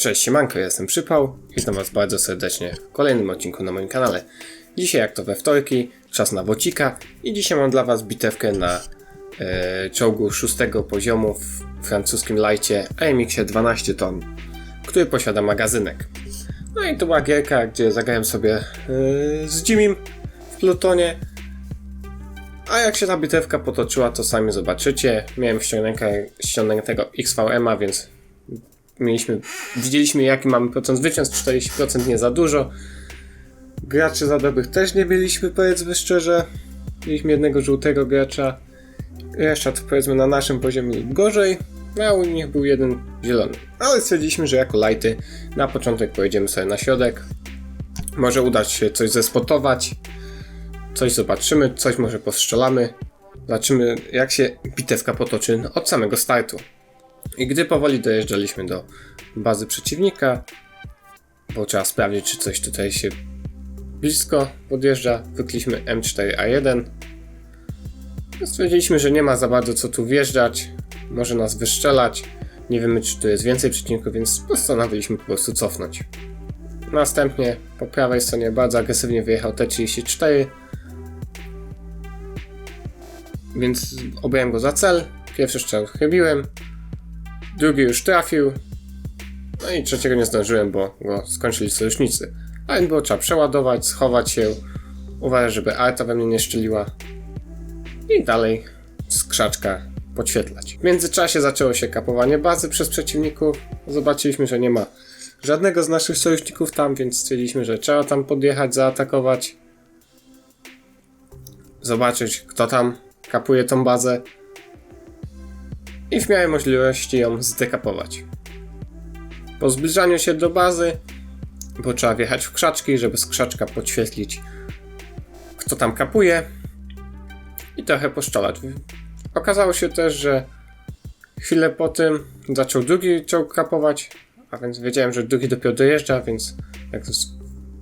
Cześć, siemanko, ja jestem Przypał witam was bardzo serdecznie w kolejnym odcinku na moim kanale. Dzisiaj jak to we wtorki, czas na bocika i dzisiaj mam dla was bitewkę na e, czołgu szóstego poziomu w francuskim lajcie AMX-ie 12 ton, który posiada magazynek. No i to była gierka, gdzie zagrałem sobie e, z Jimim w Plutonie, a jak się ta bitewka potoczyła, to sami zobaczycie. Miałem ściągnięte- ściągniętego XVM-a, więc mieliśmy, widzieliśmy jaki mamy procent zwycięstw, 40% nie za dużo. Graczy za dobrych też nie mieliśmy, powiedzmy szczerze. Mieliśmy jednego żółtego gracza, jeszcze to powiedzmy na naszym poziomie gorzej, no a u nich był jeden zielony. Ale stwierdziliśmy, że jako lighty na początek pojedziemy sobie na środek. Może uda się coś zespotować, coś zobaczymy, coś może postrzelamy. Zobaczymy jak się bitewka potoczy od samego startu. I gdy powoli dojeżdżaliśmy do bazy przeciwnika, bo trzeba sprawdzić, czy coś tutaj się blisko podjeżdża, wykliśmy M4A1. No, Stwierdziliśmy, że nie ma za bardzo co tu wjeżdżać, może nas wyszczelać. Nie wiemy, czy tu jest więcej przeciwników, więc postanowiliśmy po prostu cofnąć. Następnie po prawej stronie bardzo agresywnie wyjechał T-34, więc obrałem go za cel. Pierwszy strzał chybiłem, drugi już trafił. No i trzeciego nie zdążyłem, bo go skończyli sojusznicy. Ale było trzeba przeładować, schować się, uważać, żeby arta we mnie nie szczeliła i dalej z krzaczka podświetlać. W międzyczasie zaczęło się kapowanie bazy przez przeciwników. Zobaczyliśmy, że nie ma żadnego z naszych sojuszników tam, więc stwierdziliśmy, że trzeba tam podjechać, zaatakować. Zobaczyć, kto tam kapuje tą bazę i w miarę możliwości ją zdekapować. Po zbliżaniu się do bazy, bo trzeba wjechać w krzaczki, żeby z krzaczka podświetlić, kto tam kapuje i trochę poszczelać. Okazało się też, że chwilę po tym zaczął drugi czołg kapować, a więc wiedziałem, że drugi dopiero dojeżdża, więc jak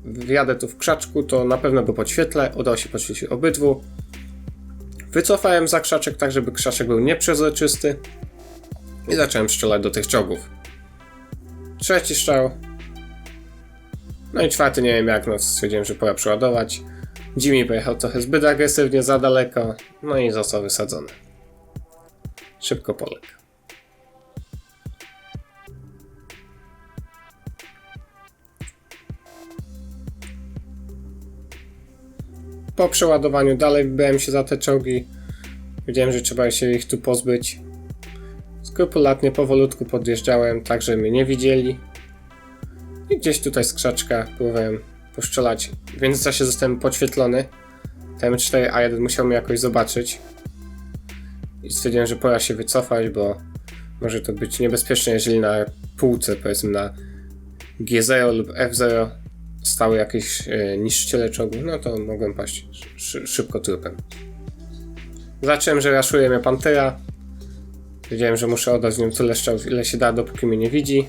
wjadę tu w krzaczku, to na pewno go podświetlę. Udało się podświetlić obydwu. Wycofałem za krzaczek tak, żeby krzaczek był nieprzezroczysty i zacząłem strzelać do tych czołgów. Trzeci strzał. No i czwarty nie wiem jak, no stwierdziłem, że pora przeładować. Jimmy pojechał trochę zbyt agresywnie, za daleko, no i został wysadzony. Szybko poległ. Po przeładowaniu dalej wybrałem się za te czołgi. Wiedziałem, że trzeba się ich tu pozbyć. Skrupulatnie powolutku podjeżdżałem, tak żeby mnie nie widzieli. I gdzieś tutaj z krzaczka próbowałem poszczelać. W międzyczasie zostałem podświetlony. TM4A1 musiał mnie jakoś zobaczyć. I stwierdziłem, że pora się wycofać, bo może to być niebezpieczne, jeżeli na półce, powiedzmy na G0 lub F0 stały jakieś e, niszczyciele czołgu, no to mogłem paść szy- szybko trupem. Zacząłem, że raszuje mnie Pantera. Wiedziałem, że muszę oddać nią tyle strzałów, ile się da, dopóki mnie nie widzi.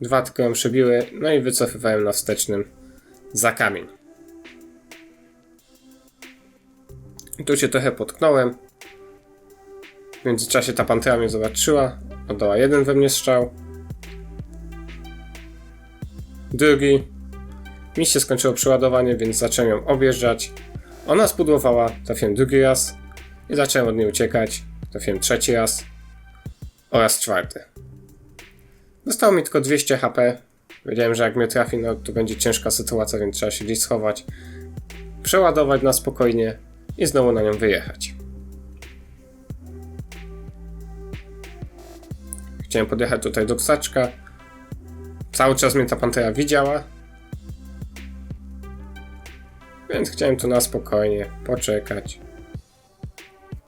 Dwa tylko ją przebiły, no i wycofywałem na wstecznym za kamień. I tu się trochę potknąłem. W międzyczasie ta pantera mnie zobaczyła. Oddała jeden we mnie strzał. Drugi. Mi się skończyło przeładowanie, więc zacząłem ją objeżdżać. Ona spudłowała, trafiłem drugi raz i zacząłem od niej uciekać. Trafiłem trzeci raz oraz czwarty. Zostało mi tylko 200 HP. Wiedziałem, że jak mnie trafi, no to będzie ciężka sytuacja, więc trzeba się gdzieś schować. Przeładować na spokojnie i znowu na nią wyjechać. Chciałem podjechać tutaj do krzaczka. Cały czas mnie ta pantera widziała. Więc chciałem tu na spokojnie poczekać.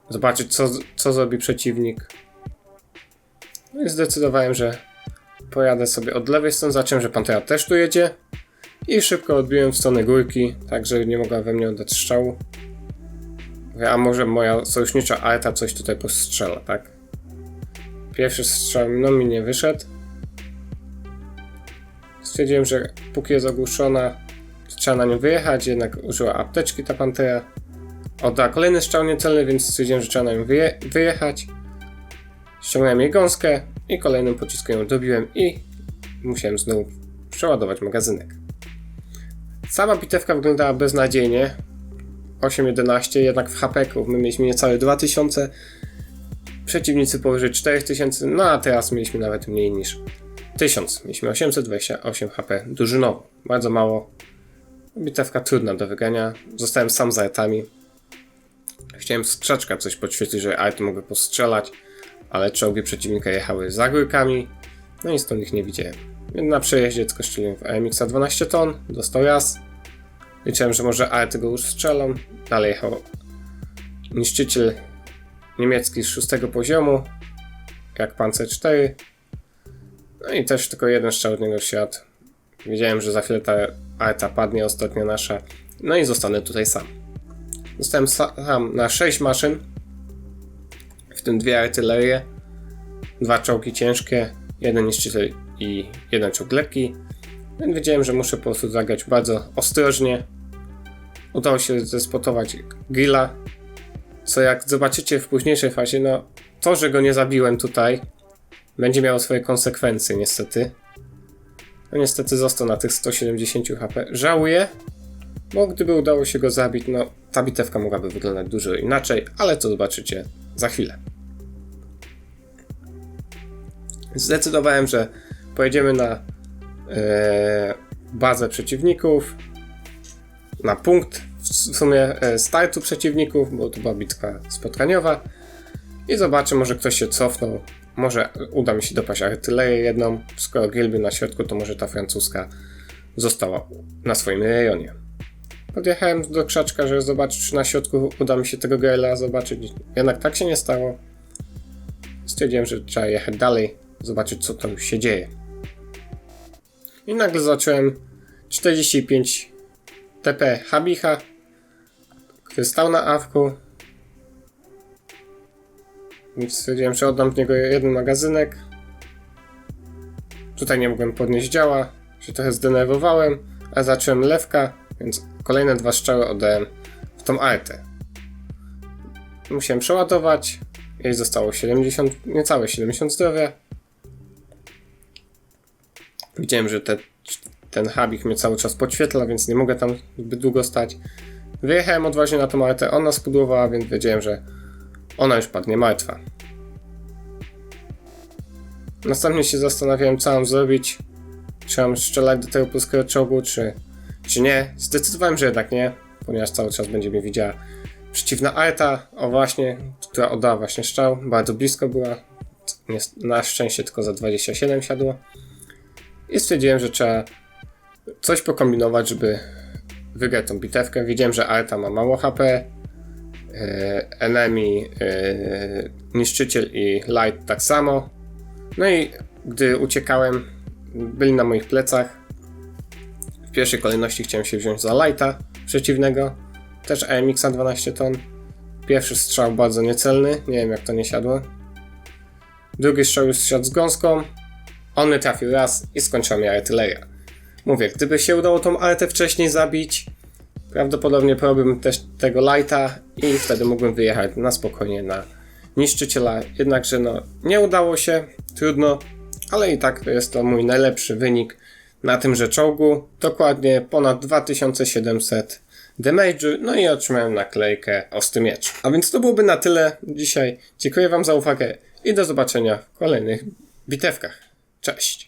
Zobaczyć, co, co zrobi przeciwnik. No i zdecydowałem, że pojadę sobie od lewej strony. Zacząłem, że pantera też tu jedzie. I szybko odbiłem w stronę górki, tak że nie mogła we mnie oddać strzału. A może moja sojusznicza arta coś tutaj postrzela, tak? Pierwszy strzał no mi nie wyszedł. Stwierdziłem, że póki jest ogłuszona, trzeba na nią wyjechać, jednak użyła apteczki ta pantera. Oddała kolejny strzał niecelny, więc stwierdziłem, że trzeba na nią wyje- wyjechać. Ściągnąłem jej gąskę i kolejnym pociskiem ją dobiłem i musiałem znowu przeładować magazynek. Sama bitewka wyglądała beznadziejnie. 8-11, jednak w HP-ków my mieliśmy niecałe 2000, przeciwnicy powyżej 4000, no a teraz mieliśmy nawet mniej niż 1000. Mieliśmy 828 HP drużynowo. Bardzo mało. Bitewka trudna do wygrania. Zostałem sam z artami. Chciałem z krzaczka coś podświetlić, że arty mogły postrzelać, ale czołgi przeciwnika jechały za górkami, no i stąd ich nie widziałem. Na przejeździe tylko strzeliłem w AMX 12 ton, dostał raz. Liczyłem, że może arty go już strzelą. Dalej jechał niszczyciel niemiecki z szóstego poziomu, jak Panzer 4. No i też tylko jeden strzał od niego świat. Wiedziałem, że za chwilę ta arta padnie, ostatnia nasza. No i zostanę tutaj sam. Zostałem sam na 6 maszyn, w tym dwie artylerie, dwa czołgi ciężkie, jeden niszczyciel i jeden czołg lekki. Więc wiedziałem, że muszę po prostu zagrać bardzo ostrożnie. Udało się zespotować grilla, co jak zobaczycie w późniejszej fazie, no to, że go nie zabiłem tutaj, będzie miało swoje konsekwencje niestety. No niestety został na tych 170 HP. Żałuję, bo gdyby udało się go zabić, no ta bitewka mogłaby wyglądać dużo inaczej, ale to zobaczycie za chwilę. Zdecydowałem, że pojedziemy na e, bazę przeciwników, na punkt w sumie e, startu przeciwników, bo to była bitwa spotkaniowa i zobaczę, może ktoś się cofnął, może uda mi się dopaść artylerię jedną, skoro Gilby na środku, to może ta francuska została na swoim rejonie. Podjechałem do krzaczka, żeby zobaczyć, czy na środku uda mi się tego Gaela zobaczyć. Jednak tak się nie stało. Stwierdziłem, że trzeba jechać dalej, zobaczyć, co tam się dzieje. I nagle zacząłem 45 TP Habicha, który stał na awku. Więc stwierdziłem, że oddam w niego jeden magazynek. Tutaj nie mogłem podnieść działa, się trochę zdenerwowałem, a zacząłem lewka, więc kolejne dwa strzały oddałem w tą artę. Musiałem przeładować, jej zostało 70, niecałe 70 zdrowia. Widziałem, że te, ten habik mnie cały czas podświetla, więc nie mogę tam zbyt długo stać. Wyjechałem odważnie na tą artę, ona spudłowała, więc wiedziałem, że ona już padnie martwa. Następnie się zastanawiałem, co mam zrobić. Czy mam strzelać do tego polskiego czołgu, czy, czy nie. Zdecydowałem, że jednak nie, ponieważ cały czas będzie mnie widziała przeciwna arta, o właśnie, która oddała właśnie strzał. Bardzo blisko była. Na szczęście tylko za 27 siadło. I stwierdziłem, że trzeba coś pokombinować, żeby wygrać tą bitewkę. Wiedziałem, że arta ma mało HP. E, Enemy, e, niszczyciel i light tak samo. No i gdy uciekałem, byli na moich plecach. W pierwszej kolejności chciałem się wziąć za lighta przeciwnego, też AMX 12 ton. Pierwszy strzał bardzo niecelny, nie wiem jak to nie siadło. Drugi strzał już siadł z gąską. On mnie trafił raz i skończyła mi artyleria. Mówię, gdyby się udało tą artę wcześniej zabić, prawdopodobnie probiłbym też tego lighta i wtedy mógłbym wyjechać na spokojnie na niszczyciela. Jednakże no, nie udało się, trudno, ale i tak to jest to mój najlepszy wynik na tymże czołgu. Dokładnie ponad 2700 damage'u, no i otrzymałem naklejkę Ostry Miecz. A więc to byłoby na tyle dzisiaj. Dziękuję Wam za uwagę i do zobaczenia w kolejnych bitewkach. Cześć!